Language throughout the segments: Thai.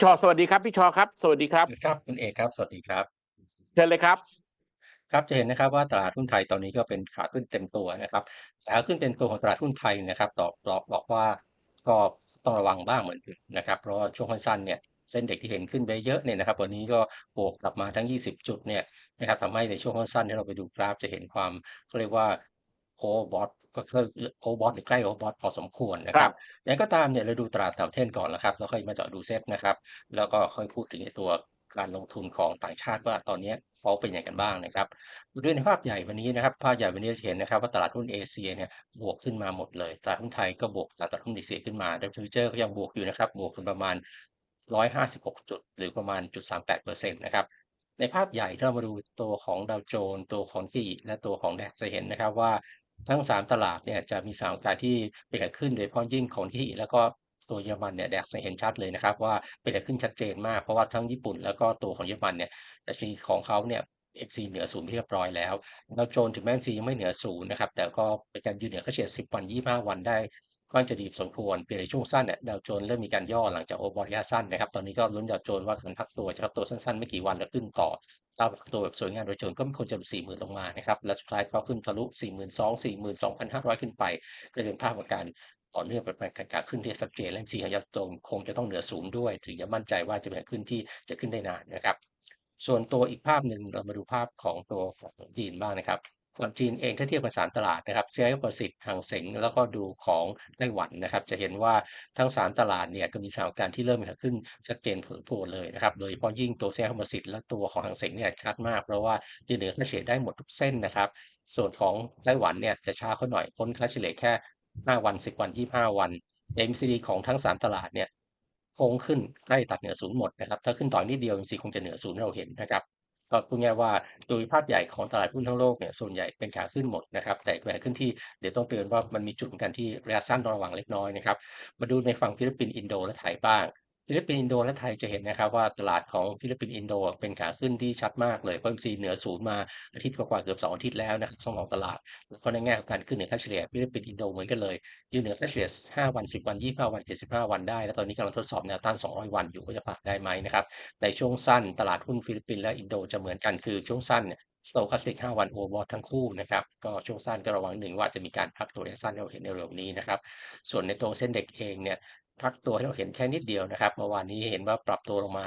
พี่ชอสวัสดีครับพี่ชอครับ สวัสดีครับสวัสดีครับคุณเอกครับ สวัสดีครับเชิญเลยครับ ครับจะเห็นนะครับว่าตลาดหุ้นไทยตอนนี้ก็เป็นขาขึ้นเต็มตัวนะครับขาขึ้นเต็มตัวของตลาดหุ้นไทยนะครับตอบบอกบอกว่าก็ต้องระวังบ้างเหมือนกันนะครับ เพราะว่าช่วงสั้นๆเนี่ยเส้นเด็กที่เห็นขึ้นไปเยอะเนี่ยนะครับ วันนี้ก็บวกกลับมาทั้ง 20 จุดเนี่ยนะครับทำให้ในช่วงสั้นๆที่เราไปดูกราฟจะเห็นความเขาเรียกว่า โอเวอร์บอทก็คือโอเวอร์บอทหรือใกล้โอเวอร์บอทพอสมควรนะคครัรับบอย่างไรก็ตามเนี่ยเราดูตลาดต่างประเทศก่อนนะครับแล้วค่อยมาเจาะดูเซ็ตนะครับ แล้วก็ค่อยพูดถึงในตัวการลงทุนของต่างชาติว่าตอนนี้เขาเป็นอย่างกันบ้างนะครับด้วยในภาพใหญ่วันนี้นะครับภาพใหญ่วันนี้จะเห็นนะครับว่าตลาดหุ้นเอเชียเนี่ยบวกขึ้นมาหมดเลยตลาดหุ้นไทยก็บวกตลาดหุ้นเอเชียขึ้นมาดัชฟิวเจอร์ก็ยังบวกอยู่นะครับบวกขึ้นประมาณ 156 จุด หรือประมาณจุด38%นะครับในภาพใหญ่ถ้าเรามาดูตัวของดาวโจนส์ตัวของที่และตัวของแดกจะเห็นนะครับว่า ทั้ง 3 ตลาดเนี่ยจะมีสถานการณ์ที่เป็นขาขึ้นโดยเฉพาะยิ่งของที่แล้วก็ตัวเยอรมันเนี่ยแดกเห็นชัดเลยนะครับว่าเป็นขาขึ้นชัดเจนมากเพราะว่าทั้งญี่ปุ่นแล้วก็ตัวของเยอรมันเนี่ยดัชนีของเขาเนี่ยเอฟซีเหนือศูนย์เรียบร้อยแล้วดาวโจนส์ถึงแม้ซียังไม่เหนือศูนย์นะครับ แต่ก็เป็นการยืนเหนือค่าเฉลี่ย10 วัน 25 วันได้ ก็จะดีสมควรเพียงในช่วงสั้นเนี่ยดาวโจนส์เริ่มมีการย่อหลังจากโอบอระยะสั้นนะครับ ตอนนี้ก็ลุ้นดาวโจนส์ว่าการพักตัวจะพักตัวสั้นๆ ไม่กี่วันแล้วขึ้นต่อถ้าพักตัวแบบสวยงามดาวโจนส์ก็ม่ควรจะหลุด40,000ลงมานะครับ และสุดท้ายก็ขึ้นทะลุ42,000 42,500ขึ้นไป ก็จะเป็นภาพของการต่อเนื่องเป็นการกาขึ้นที่ชัดเจและสีของดาวโจนส์คงจะต้องเหนือศูนย์ด้วย ถึงจะมั่นใจว่าจะเป็นขึ้นที่จะขึ้นได้นานนะครับ ส่วนตัวอีกภาพหนึ่งเรามาดูภาพของตัวของจีนบ้างนะครับ ฝั่งจีนเองถ้าเทียบกับสามตลาดนะครับเซียประสิทธิ์หางเสงแล้วก็ดูของไต้หวันนะครับ จะเห็นว่าทั้งสามตลาดเนี่ยก็มีสถานการณ์ที่เริ่มขาขึ้นชัดเจนผลโผล่เลยนะครับ โดยเฉพาะยิ่งตัวเซียประสิทธิ์และตัวของหางเสงเนี่ยชัดมาก เพราะว่ายืนเหนือค่าเฉลี่ยได้หมดทุกเส้นนะครับ ส่วนของไต้หวันเนี่ยจะช้าเขาหน่อยพ้นค่าเฉลี่ยแค่ 5 วัน 10 วัน 25 วัน MCD ของทั้ง3ตลาดเนี่ยโค้งขึ้นใกล้ตัดเหนือศูนย์หมดนะครับ ถ้าขึ้นต่อนิดเดียว MCD คงจะเหนือศูนย์เราเห็นนะครับ ก็พูดง่ายว่าโดยภาพใหญ่ของตลาดหุ้นทั้งโลกเนี่ยส่วนใหญ่เป็นขาขึ้นหมดนะครับ แต่แหวขึ้นที่เดี๋ยวต้องเตือนว่ามันมีจุดกันที่ระยะสั้นต้องระวังเล็กน้อยนะครับ มาดูในฝั่งฟิลิปปินส์อินโดและไทยบ้าง ฟิลิปปินส์อินโดและไทยจะเห็นนะครับว่าตลาดของฟิลิปปินส์อินโดเป็นขาขึ้นที่ชัดมากเลยเพราะ MC เหนือศูนย์มาอาทิตย์กว่าๆเกือบ2อาทิตย์แล้วนะครับทั้งสองตลาดแล้วก็ในแง่ของการขึ้นเหนือค่าเฉลี่ยฟิลิปปินส์อินโดเหมือนกันเลยยืนเหนือค่าเฉลี่ย5วัน 10 วัน 25 วัน 75 วันได้แล้วตอนนี้กำลังทดสอบแนวต้าน 200 วันอยู่ว่าจะผ่านได้ไหมนะครับในช่วงสั้นตลาดหุ้นฟิลิปปินส์และอินโดจะเหมือนกันคือช่วงสั้นโตคัสติก 5 วันโอเวอร์ทั้งคู่นะครับ ก็ช่วงสั้นก็ระวังหนึ่งว่าจะมีการพักตัวระยะสั้นเราเห็นในเร็วนี้นะครับ ส่วนในตัวเส้นเด็กเองเนี่ย พักตัวให้เราเห็นแค่นิดเดียวนะครับเมื่อวานนี้เห็นว่าปรับตัวลงมา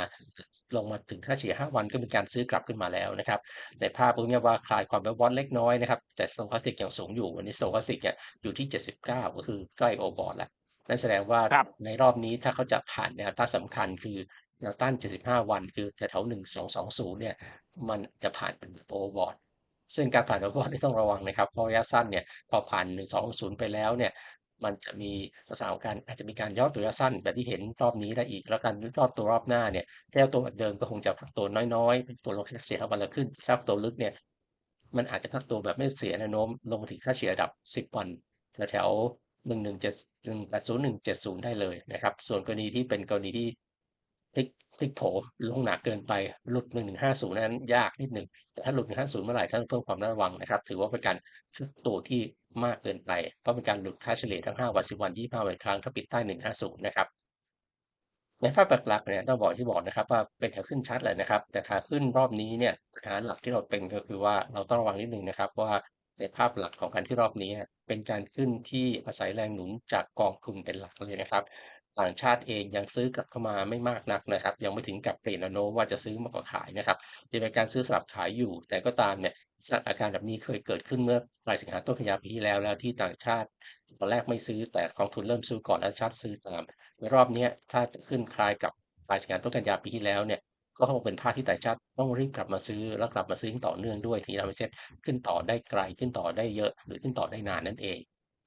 ลงมาถึงค่าเฉลี่ย5วันก็มีการซื้อกลับขึ้นมาแล้วนะครับ ในภาพพวกนี้ว่าคลายความแวบวอนเล็กน้อยนะครับ แต่สโตคาสติกยังสูงอยู่ วันนี้สโตคาสติกเนี่ยอยู่ที่ 79 ก็คือใกล้โอเวอร์บอทแล้ว นั่นแสดงว่าครับในรอบนี้ถ้าเขาจะผ่านแนวต้านสำคัญคือแนวต้าน 75 วัน คือแถวๆ1220 เนี่ย มันจะผ่านเป็นโอเวอร์บอทซึ่งการผ่านโอเวอร์บอทนี่ต้องระวังนะครับ เพราะระยะสั้นเนี่ย พอผ่าน 1220 ไปแล้วเนี่ย มันจะมีลักษณะของการอาจจะมีการย่อตัวระยะสั้นแบบที่เห็นรอบนี้ได้อีก แล้วการย่อตัวรอบหน้าเนี่ยถ้าตัวเดิมก็คงจะพักตัวน้อยๆเป็นตัวลงค่าเฉลี่ยวันละขึ้นถ้าตัวลึกเนี่ยมันอาจจะพักตัวแบบไม่เสียแนวโน้มลงมาถึงค่าเฉลี่ยระดับ 10วันแถวหนึ่งๆ117 180 170ได้เลยนะครับ ส่วนกรณีที่เป็นกรณีที่พลิก พลิกโผลงหนักเกินไปหลุด 1150 นั้นยากนิดหนึ่งแต่ถ้าหลุด 150 เมื่อไหร่ท่านเพิ่มความระวังนะครับ ถือว่าเป็นการขึ้นตัวที่มากเกินไป เพราะเป็นการหลุดค่าเฉลี่ยทั้ง 5 วัน 10 วัน 25 วันครั้งถ้าปิดใต้ 150 นะครับ ในภาพหลักๆเนี่ยต้องบอกที่บอกนะครับว่าเป็นขาขึ้นชัดเลยนะครับ แต่ขาขึ้นรอบนี้เนี่ยปัญหลักที่เราเป็นก็คือว่าเราต้องระวังนิดหนึ่งนะครับว่าในภาพหลักของการที่รอบนี้ เป็นการขึ้นที่อาศัยแรงหนุนจากกองทุนเป็นหลักเลยนะครับ ต่างชาติเองยังซื้อกลับเข้ามาไม่มากนักนะครับ ยังไม่ถึงกับเปลี่ยนโน้ว่าจะซื้อมากกว่าขายนะครับยังเป็นการซื้อสลับขายอยู่ แต่ก็ตามเนี่ยสถาการแบบนี้เคยเกิดขึ้นเมื่อปลายสิงหาต้นกันยาปีที่แล้วแล้วที่ต่างชาติตอนแรกไม่ซื้อแต่กองทุนเริ่มซื้อก่อนแล้วชาติซื้อตามในรอบนี้ถ้าจะขึ้นคล้ายกับปลายสิงหาต้นกันยาปีที่แล้วเนี่ยก็คงเป็นภาพที่ต่างชาติต้องรีบกลับมาซื้อแล้วกลับมาซื้อต่อเนื่องด้วยถึงจะทำให้เซ็ตขึ้นต่อได้ไกลขึ้นต่อได้เยอะ หรือขึ้นต่อได้นานนั่นเอง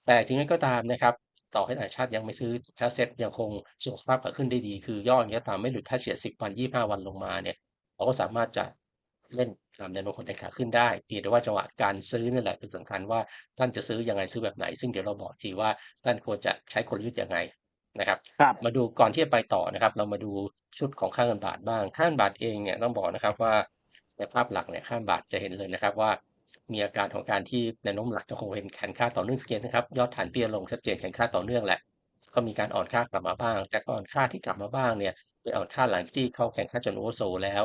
แต่ถึงนั้นก็ตามนะครับ ต่อให้ต่างชาติยังไม่ซื้อถ้าเซ็ตยังคงสุขภาพขาขึ้นได้ดี คือย่ออย่างเงี้ยตามไม่หลุดค่าเฉลี่ย10วัน25วันลงมาเนี่ยเราก็สามารถจะเล่นตามแนวโน้มของแนวขาขึ้นได้เพียงแต่ว่าจังหวะการซื้อนี่แหละคือสำคัญว่าท่านจะซื้อยังไงซื้อแบบไหน ซึ่งเดี๋ยวเราบอกทีว่าท่านควรจะใช้กลยุทธ์ยังไงนะครับครับมาดูก่อนที่จะไปต่อนะครับ เรามาดูชุดของค่าเงินบาทบ้างค่าเงินบาทเองเนี่ยต้องบอกนะครับว่าในภาพหลักเนี่ยค่าเงินบาทจะเห็นเลยนะครับว่า มีอาการของการที่แนวโน้มหลักจะคงเป็นแข็งค่าต่อเนื่องสเกนนะครับ ยอดฐานเตี้ยลงชัดเจนแข็งค่าต่อเนื่องแหละ ก็มีการอ่อนค่ากลับมาบ้างแต่ก็อ่อนค่าที่กลับมาบ้างเนี่ยเป็นอ่อนค่าหลังที่เขาแข่งค่าจนโอเวอร์โซแล้ว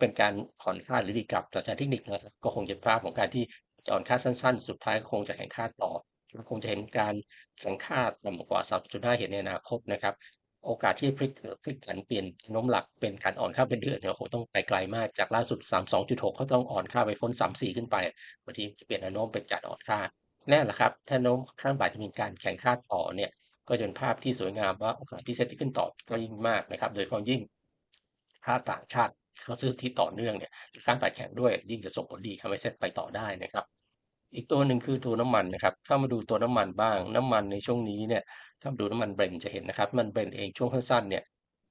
เป็นการอ่อนค่าหรือดีกลับต่อจากเทคนิคนะครับก็คงจะภาพของการที่จะอ่อนค่าสั้น ๆ สุดท้ายก็คงจะแข่งค่าต่อคงจะเห็นการแข่งค่าต่ำกว่า 3.5 เห็นในอนาคตนะครับ โอกาสที่พลิกพลิกผันเปลี่ยนนวโน้มหลักเป็นการอ่อนค่าเป็นเดือนเนี่ยโหต้องไกลๆมากจากล่าสุด 32.6เขาต้องอ่อนค่าไปพ้น 34 ขึ้นไปบางทีจะเปลี่ยนนวโน้มเป็นการอ่อนค่าแน่แหละครับ ถ้าโน้มข้างบ่ายจะมีการแข่งค่าต่อเนี่ยก็จะเป็นภาพที่สวยงามว่าโอกาสที่เซ็ตที่ขึ้นต่อก็ยิ่งมากนะครับ โดยเฉพาะยิ่งค่าต่างชาติเขาซื้อที่ต่อเนื่องเนี่ยการปัดแข็งด้วยยิ่งจะส่งผลดีทำให้เซ็ตไปต่อได้นะครับ อีกตัวหนึ่งคือตัวน้ำมันนะครับ ถ้ามาดูตัวน้ำมันบ้าง น้ำมันในช่วงนี้เนี่ย ถ้ามาดูน้ำมันเบรนจะเห็นนะครับ มันเบรนเองช่วงสั้นๆเนี่ย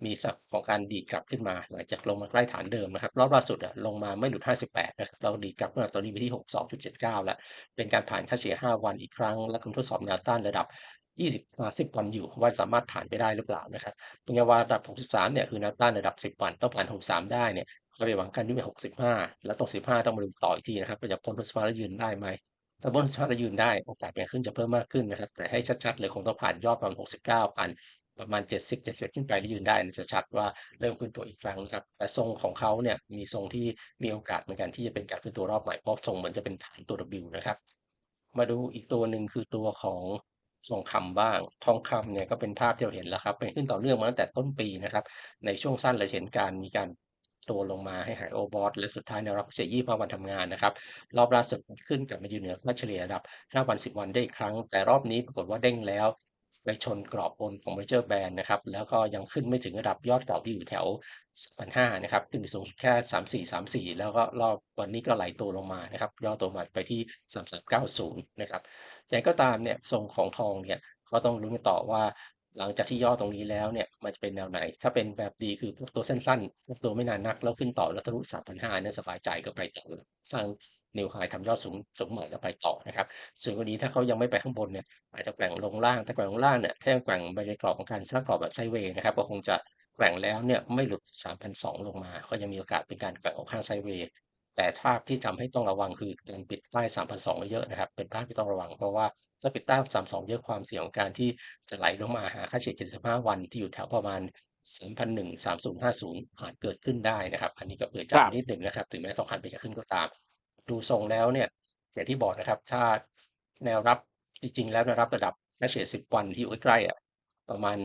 มีสักของการดีดกลับขึ้นมา หลังจากลงมาใกล้ฐานเดิมนะครับ รอบล่าสุดอะลงมาไม่หลุด 58 นะครับ เราดีดกลับมาตอนนี้ไปที่ 62.79 แล้ว เป็นการผ่านค่าเฉลี่ย 5 วันอีกครั้ง และคุณทดสอบแนวต้านระดับ 20 50วันอยู่ ว่าสามารถผ่านไปได้หรือเปล่านะครับเป็นไงว่าระดับ 63 เนี่ยคือแนวต้านระดับ 10 วัน ต้องผ่าน 63 ได้เนี่ยก็ไปหวังกันที่65 แล้วตรง 15 ต้องมาดูต่ออีกทีนะครับว่าจะพ้น65แล้วยืนได้ไหม ถ้าบนสภาพแล้วยืนได้โอกาสเปลี่ยนขึ้นจะเพิ่มมากขึ้นนะครับ แต่ให้ชัดๆเลยคงต้องผ่านยอดประมาณ 69พันประมาณ 70 71 ขึ้นไปแล้วยืนได้จะชัดว่าเริ่มขึ้นตัวอีกครั้งนะครับแต่ทรงของเขาเนี่ยมีทรงที่มีโอกาสเหมือนกันที่จะเป็นการขึ้นตัวรอบใหม่เพราะทรงเหมือนจะเป็นฐานตัว W นะครับ มาดูอีกตัวหนึ่งคือตัวของทองคำบ้าง ทองคำเนี่ยก็เป็นภาพที่เราเห็นแล้วครับ เป็นขึ้นต่อเนื่องมาตั้งแต่ต้นปีนะครับ ในช่วงสั้นเราเห็นการมีการ ตัวลงมาให้หายโอบอสและสุดท้ายแนวรับเฉลี่ย25วันทำงานนะครับ รอบล่าสุดขึ้นกลับมาอยู่เหนือค่าเฉลี่ยระดับ 5 วัน 10 วันได้อีกครั้ง แต่รอบนี้ปรากฏว่าเด้งแล้วไปชนกรอบบนของ Major Band นนะครับ แล้วก็ยังขึ้นไม่ถึงระดับยอดเก่าที่อยู่แถว1,500นะครับ ขึ้นไปสูงแค่ 34 34 แล้วก็รอบวันนี้ก็ไหลตัวลงมานะครับ ย่อตัวมาไปที่ 3390 นะครับแต่ก็ตามเนี่ยทรงของทองเนี่ยก็ต้องลุ้นต่อว่า หลังจากที่ย่อตรงนี้แล้วเนี่ยมันจะเป็นแนวไหน ถ้าเป็นแบบดีคือพวกตัวสั้นๆ พวกตัวไม่นานนักแล้วขึ้นต่อแล้วทะลุ3,500เนี่ยสบายใจก็ไปต่อสร้างนิวไฮทำยอดสูงสูงใหม่แล้วไปต่อนะครับ ส่วนวันนี้ถ้าเขายังไม่ไปข้างบนเนี่ยอาจจะแกว่งลงล่างแต่แกว่งลงล่างเนี่ยถ้ายังแกว่งไปในกรอบของการสร้างกรอบแบบไซเวย์นะครับก็คงจะแกว่งแล้วเนี่ยไม่หลุด 3,200 ลงมา ก็ยังมีโอกาสเป็นการแกว่งออกข้างไซเวย์ แต่ภาพที่ทำให้ต้องระวังคือการปิดใต้3,200เยอะนะครับ เป็นภาพที่ต้องระวัง เพราะว่าถ้าปิดใต้32เยอะความเสี่ยงของการที่จะไหลลงมาหาค่าเฉลี่ย75วันที่อยู่แถวประมาณ3,100 3050อาจเกิดขึ้นได้นะครับ อันนี้ก็เปิดใจนิดหนึ่งนะครับ ถึงแม้ทองคำจะขึ้นก็ตาม ดูทรงแล้วเนี่ยอย่างที่บอกนะครับ ถ้าแนวรับจริงๆ แล้วแนวรับระดับค่าเฉลี่ย10วันที่อยู่ใกล้ๆอะประมาณ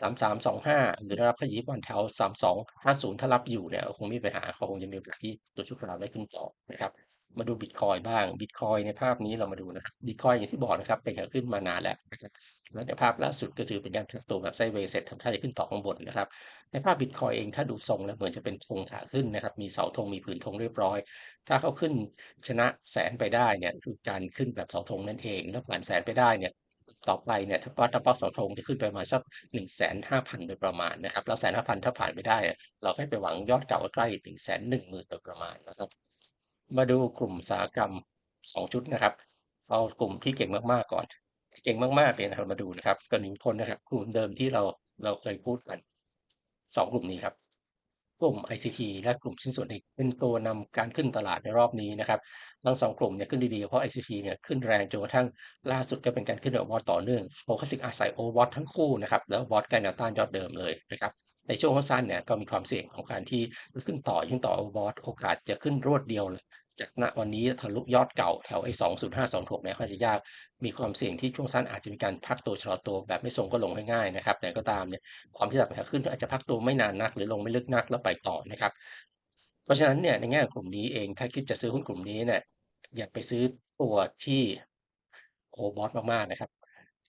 3325 หรือแนวรับค่าเฉลี่ยวันแถว 3250 ถ้ารับอยู่เนี่ยคงไม่มีปัญหาเขาคงจะมีโอกาสที่ตัวชั่วคราวได้ขึ้นต่อนะครับมาดูบิตคอยบ้างบิตคอยในภาพนี้เรามาดูนะครับบิตคอยอย่างที่บอกนะครับเป็นกาขึ้นมานานแล้วนะครับแล้วในภาพล่าสุดก็ถือเป็นการตัวแบบไซเวย์เสร็จทำท่าจะขึ้นต่อข้างบนนะครับในภาพบิตคอยเองถ้าดูทรงแล้วเหมือนจะเป็นธงขาขึ้นนะครับมีเสาธงมีผืนธงเรียบร้อย ถ้าเขาขึ้นชนะแสนไปได้เนี่ยคือการขึ้นแบบเสาธงนั่นเองแล้วผ่านแสนไปได้เนี่ย ต่อไปเนี่ยถ้าปัดถ้าปักเสาธงจะขึ้นไปมาสักหนึ่งแสนห้าพันโดยประมาณนะครับ แล้วแสนห้าพันถ้าผ่านไปได้ เราให้ไปหวังยอดเก่าใกล้หนึ่งแสนหนึ่งหมื่นโดยประมาณนะครับ มาดูกลุ่มสาหกรรมสองชุดนะครับ เอากลุ่มที่เก่งมากๆก่อน เก่งมากๆเลยนะครับมาดูนะครับก็หนึ่งคนนะครับกลุ่มเดิมที่เราเราเคยพูดกันสองกลุ่มนี้ครับ กลุ่ม ICT และกลุ่มชิ้นส่วนอีกเป็นตัวนำการขึ้นตลาดในรอบนี้นะครับทั้งสองกลุ่มเนี่ยขึ้นดีๆ เพราะ ICT เนี่ยขึ้นแรงจนกระทั่งล่าสุดก็เป็นการขึ้นโอวอตต่อเนื่องโฟกัสิกอาศัยโอวอตทั้งคู่นะครับแล้ววอตใกล้แนวต้านยอดเดิมเลยนะครับในช่วงสั้นเนี่ยก็มีความเสี่ยงของการที่ขึ้นต่อยิ่งต่อโอวอตโอกาสจะขึ้นรวดเดียวเลย จากณวันนี้ทะลุยอดเก่าแถวไอ้สองศูนย์ห้าสองหกเนี่ยค่อนจะยากมีความเสี่ยงที่ช่วงสั้นอาจจะมีการพักตัวชะลอตัวแบบไม่ทรงก็ลงง่ายๆนะครับ แต่ก็ตามเนี่ยความที่จะขาขึ้นอาจจะพักตัวไม่นานนัก หรือลงไม่ลึกนักแล้วไปต่อนะครับ เพราะฉะนั้นเนี่ยในแง่กลุ่มนี้เองถ้าคิดจะซื้อหุ้นกลุ่มนี้เนี่ยอย่าไปซื้อตัวที่โอบอสมากๆนะครับ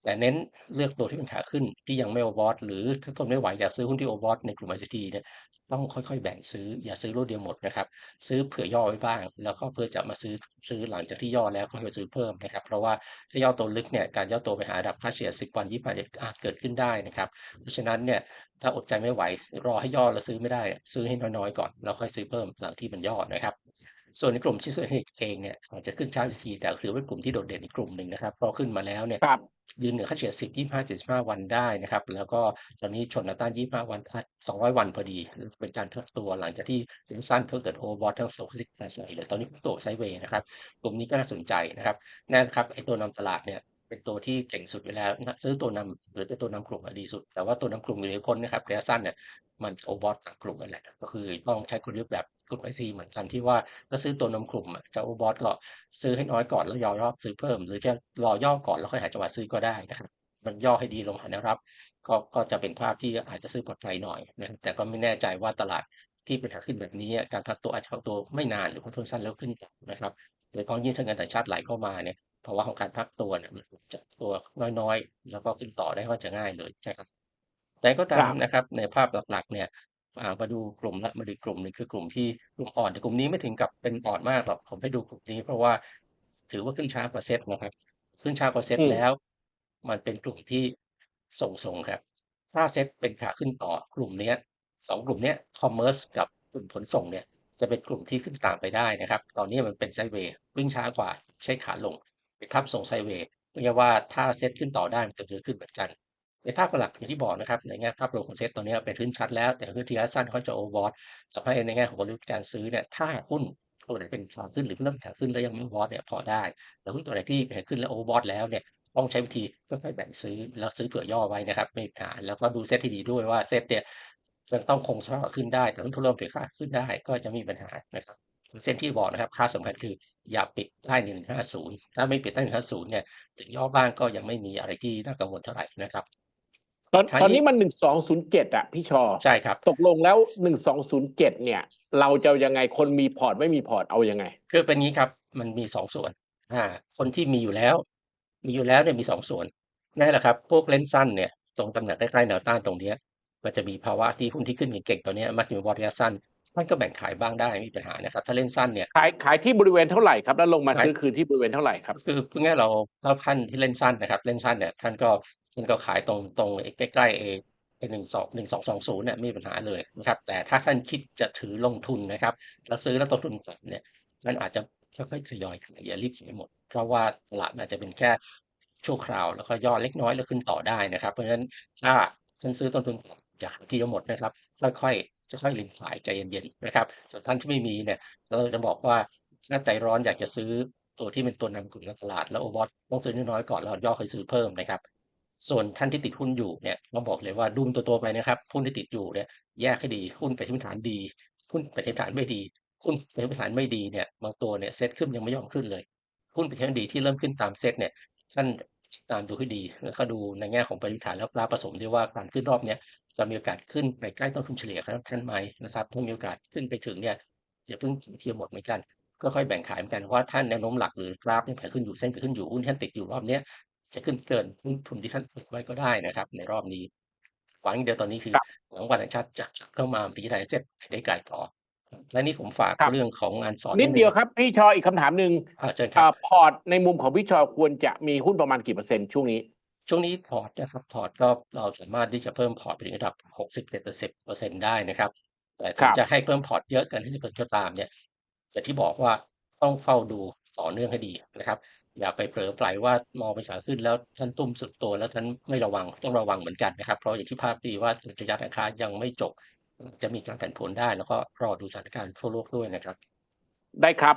แต่เน้นเลือกตัวที่เป็นขาขึ้นที่ยังไม่โอบอสหรือถ้าทนไม่ไหวอยากซื้อหุ้นที่โอบอสในกลุ่ม ICT เนี่ยต้องค่อยๆ แบ่งซื้ออย่าซื้อรวดเดียวหมดนะครับซื้อเผื่อย่อไว้บ้าง แล้วก็เพื่อจะมาซื้อซื้อหลังจากที่ย่อแล้วก็ไปซื้อเพิ่มนะครับเพราะว่าถ้าย่อตัวลึกเนี่ยการย่อตัวไปหาดับค่าเฉลี่ย10 วัน20วันอาจเกิดขึ้นได้นะครับเพราะฉะนั้นเนี่ยถ้าอดใจไม่ไหวรอให้ย่อแล้วซื้อไม่ได้ซื้อให้น้อยๆก่อนแล้วค่อยซื้อเพิ่มหลังที่มันย่อนะครับ ส่วนในกลุ่มชิ้นส่วนเองเนี่ยอาจจะขึ้นช้าทีแต่ถือเป็นกลุ่มที่โดดเด่นอีกกลุ่มหนึ่งนะครับพอขึ้นมาแล้วเนี่ยครับยืนเหนือค่าเฉลี่ย10 25 75วันได้นะครับ แล้วก็ตอนนี้ชนแนวต้าน25วันอะ200วันพอดี เป็นการพักตัวหลังจากที่ระยะสั้นก็เกิดโอเวอร์บอททั้งโซลิดและไซด์เลยตอนนี้ตัวไซด์เวย์นะครับ กลุ่มนี้ก็น่าสนใจนะครับแน่นครับไอ้ตัวนำตลาดเนี่ย เป็นตัวที่เก่งสุดอยู่แล้วนะซื้อตัวนำหรือเป็นตัวนำกลุ่มดีสุด แต่ว่าตัวนำกลุ่มอยู่ในนะครับระยะสั้นเนี่ยมันโอบอทต่างกลุ่มนั่นแหละก็คือต้องใช้กลยุทธ์แบบกลุ่มไอซีเหมือนกันที่ว่าถ้าซื้อตัวนำกลุ่มจะโอบอทก็ซื้อให้น้อยก่อนแล้วย่อรอบซื้อเพิ่ม หรือจะรอย่อก่อนแล้วค่อยหาจังหวะซื้อก็ได้นะครับมันย่อให้ดีลงหาแนวรับ ก็ก็จะเป็นภาพที่อาจจะซื้อปลอดภัยหน่อยนะครับแต่ก็ไม่แน่ใจว่าตลาดที่เป็นขาขึ้นแบบนี้การพักตัวอาจจะพักตัวไม่นานหรือพักตัวสั้นแล้วขึ้นต่อนะครับโดยเฉพาะยิ่งถ้าเงินต่างชาติไหลเข้ามาเนี่ย ภาวะของการพักตัวเนี่ยมันจะตัวน้อยๆ แล้วก็ขึ้นต่อได้ก็จะง่ายเลยนะครับ แต่ก็คตารัมบนะครับในภาพหลักๆ เนี่ยอ่ามาดูกลุ่มละมาดูอีกกลุ่มหนึ่งคือกลุ่มที่กลุ่มอ่อนแต่กลุ่มนี้ไม่ถึงกับเป็นอ่อนมากหรอกผมให้ดูกลุ่มนี้ เพราะว่าถือว่าขึ้นช้ากว่าเซ็ตนะครับ ขึ้นช้ากว่าเซ็ตอืมแล้ว มันเป็นกลุ่มที่ส่งๆครับ ถ้าเซ็ตเป็นขาขึ้นต่อกลุ่มเนี้ยสองกลุ่มเนี้ยคอมเมอร์สกับกลุ่มขนส่งเนี่ยจะเป็นกลุ่มที่ขึ้นตามไปได้นะครับ ตอนนี้มันเป็นไซด์เวย์วิ่งช้ากว่าใช้ขาลง เป็นภาพส่งไซเวย์เรียกว่าถ้าเซตขึ้นต่อได้มันจะเจอขึ้นเหมือนกัน ในภาพหลักอย่างที่บอกนะครับในแง่ภาพรวมของเซตตัวนี้เป็นขึ้นชัดแล้ว แต่คือทีละสั้นเขาจะโอเวอร์ทำให้ในแง่ของกลยุทการซื้อเนี่ยถ้าหุ้นตัวไหนเป็นขาขึ้นหรือเริ่มขาขึ้นแล้วยังไม่โอเวอร์เนี่ยพอได้ แต่หุ้นตัวไหนที่เป็นขึ้นแล้วโอเวอร์แล้วเนี่ยต้องใช้วิธีค่อยๆแบ่งซื้อแล้วซื้อเผื่อย่อไว้นะครับไม่มีปัญหาแล้วก็ดูเซตที่ดีด้วยว่าเซตเนี่ยยังต้องคงสภาพขึ้นได้แต่หุ้นทั่วโลกเปลี่ยนขาขึ้นได้ก็จะมีปัญหานะครับ เส้นที่บอกนะครับค่าสำคัญคืออย่าปิดใต้1150ถ้าไม่ปิดใต้1150เนี่ยถึงย่อบ้างก็ยังไม่มีอะไรที่น่ากังวลเท่าไหร่นะครับตอนคราวตอนนี้นี้มันหนึ่งสองศูนย์เจ็ดอะพี่ชอใช่ครับ ตกลงแล้วหนึ่งสองศูนย์เจ็ดเนี่ย เราจะเอายังไงคนมีพอร์ตไม่มีพอร์ตเอายังไง คือเป็นงี้ครับ มันมีสองส่วนอ่าคนที่มีอยู่แล้ว มีอยู่แล้วเนี่ยมีสองส่วนนั่นแหละครับ พวกเล่นสั้นเนี่ยตรงตำแหน่งใกล้ๆแนวต้านตรงเนี้ยมันจะมีภาวะที่หุ้นที่ขึ้นเก่งๆตัวเนี้ยมักจะมีวอระยะสั้ นมันก็แบ่งขายบ้างได้ไม่มีปัญหานะครับ ถ้าเล่นสั้นเนี่ยขายขายที่บริเวณเท่าไหร่ครับแล้วลงมาขายซื้อคืนที่บริเวณเท่าไหร่ครับคือพูดง่ายๆเราถ้าท่านที่เล่นสั้นนะครับ เล่นสั้นเนี่ยท่านก็ท่านก็ขายตรงตรงใกล้ๆเอหนึ่งสองหนึ่งสองสองศูนย์เนี่ยไม่มีปัญหาเลยนะครับแต่ถ้าท่านคิดจะถือลงทุนนะครับแล้วซื้อแล้วต้นทุนต่ำเนี่ยท่านอาจจะค่อยๆทยอยขายอย่ารีบขายหมด เพราะว่าตลาดมันอาจจะเป็นแค่ชั่วคราวแล้วก็ย่อเล็กน้อยแล้วขึ้นต่อได้นะครับ เพราะฉะนั้นถ้าท่านซื้อต้นทุนต่ำอย่าขายทีเดียวหมดนะครับ ค่อยๆจะค่อยๆริมขายใจเย็นๆนะครับส่วนท่านที่ไม่มีเนี่ยเราจะบอกว่าถ้าใจร้อนอยากจะซื้อตัวที่เป็นตัวนำกลุ่มตลาด แล้วโอบอทต้องซื้อน้อยๆก่อนแล้วย่อค่อยซื้อเพิ่มนะครับ ส่วนท่านที่ติดหุ้นอยู่เนี่ยต้องบอกเลยว่าดุมตัวๆไปนะครับหุ้นที่ติดอยู่เนี่ยแยกให้ดีหุ้นไปที่พื้นฐานดีหุ้นไปที่พื้นฐานไม่ดีหุ้นไปที่พื้นฐานไม่ดีเนี่ยบางตัวเนี่ยเซ็ตขึ้นยังไม่ยอมขึ้นเลยหุ้นไปที่ฐานดีที่เริ่มขึ้นตามเซ็ตเนี่ยท่านตามดูให้ดีแล้วก็ดูในแง่ของปริฐานแล้วกราฟผสมด้วยว่าการขึ้นรอบเนี้ย จะมีโอกาสขึ้นไปใกล้ต้นทุนเฉลี่ยครับท่านไหมนะครับถ้ามีโอกาสขึ้นไปถึงเนี่ยอย่าเพิ่งเทียมหมดเหมือนกัน ก็ค่อยแบ่งขายเหมือนกันว่าท่านแนวโน้มหลักหรือกราฟเนี่ยแผขึ้นอยู่เส้นแผขึ้นอยู่หุ้นที่ท่านติดอยู่รอบเนี้ยจะขึ้นเกินหุ้นทุนที่ท่านติดไว้ก็ได้นะครับ ในรอบนี้หวังอย่างเดียวตอนนี้คือครับหวังวันแห่งชาติจะกลับเข้ามาพิจารณาเซ็ตได้ไกลต่อและนี่ผมฝากครับเรื่องของงานสอนนิดเดียวครับพี่ชออีกคำถามหนึ่งอ่าเชิญครัอ่าบพอร์ตในมุมของพี่ชอควรจะมีหุ้นประมาณกี่เปอร์เซ็นต์ช่วงนี้ ช่วงนี้พอร์ตนะครับพอร์ตก็เราสามารถที่จะเพิ่มพอร์ตไปถึงระดับ 60 70เปอร์เซ็นต์ได้นะครับ แต่คถึรังบจะให้เพิ่มพอร์ตเยอะเกินที่10%ก็ตามเนี่ยแต่ที่บอกว่าต้องเฝ้าดูต่อเนื่องให้ดีนะครับ อย่าไปเผลอไปว่ามองไปขาขึ้นแล้วท่านตุ้มสุดตัวแล้วท่านไม่ระวังต้องระวังเหมือนกันนะครับ เพราะอย่างที่ภาพดีว่าระยะการค้ายังไม่จบ จะมีการผันผวนได้ แล้วก็รอดูสถานการณ์ทั่วโลกด้วยนะครับ ได้ครับ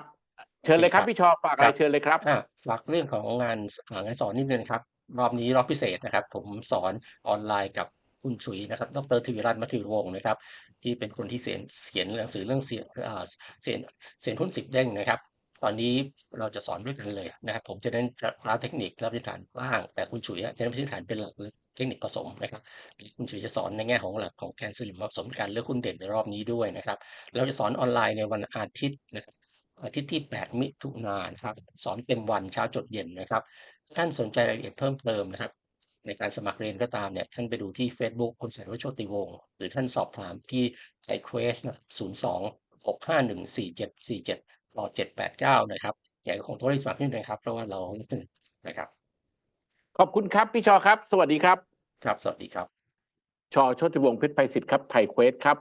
เชิญเลยครับโอเคครับพี่ชอฝากอะครัไรบเชิญเลยครับอ่าฝากเรื่องของงานอ่างานสอนนิดนึงครับ รอบนี้รอบพิเศษนะครับ ผมสอนออนไลน์กับคุณฉุยนะครับ ดรทวีรัตน์มัทวิวงศ์นะครับ ที่เป็นคนที่เขียนเขียนหนังสือเรื่องเสียอ่าเสียนเสียนหุ้นสิบเด้งนะครับ ตอนนี้เราจะสอนด้วยกันเลยนะครับ ผมจะเน้นราฟเทคนิคและพื้นฐานบ้าง แต่คุณฉุยจะเน้นพื้นฐานเป็นหลักเทคนิคผสมนะครับ คุณฉุยจะสอนในแง่ของหลักของแกนสลิมผสมการเลือกหุ้นเด่นในรอบนี้ด้วยนะครับ เราจะสอนออนไลน์ในวันอาทิตย์นะครับ อาทิตย์ที่ 8 มิถุนายนนะครับ สอนเต็มวันเช้าจดเย็นนะครับ ท่านสนใจรายละเอียดเพิ่มเติมนะครับ ในการสมัครเรียนก็ตามเนี่ย ท่านไปดูที่ Facebook คุณแสนวัชโชติวงศ์หรือท่านสอบถามที่ไทยเควสนะครับ02 651 4747รอ789นะครับอยากจะคงต้องรีบสมัครนิดนึงครับ เพราะว่าเรานะครับ ขอบคุณครับพี่ชอครับ สวัสดีครับ ครับ สวัสดีครับ ชอโชติวงศ์เพชรไพศิษฐ์ครับไทยเควสครับ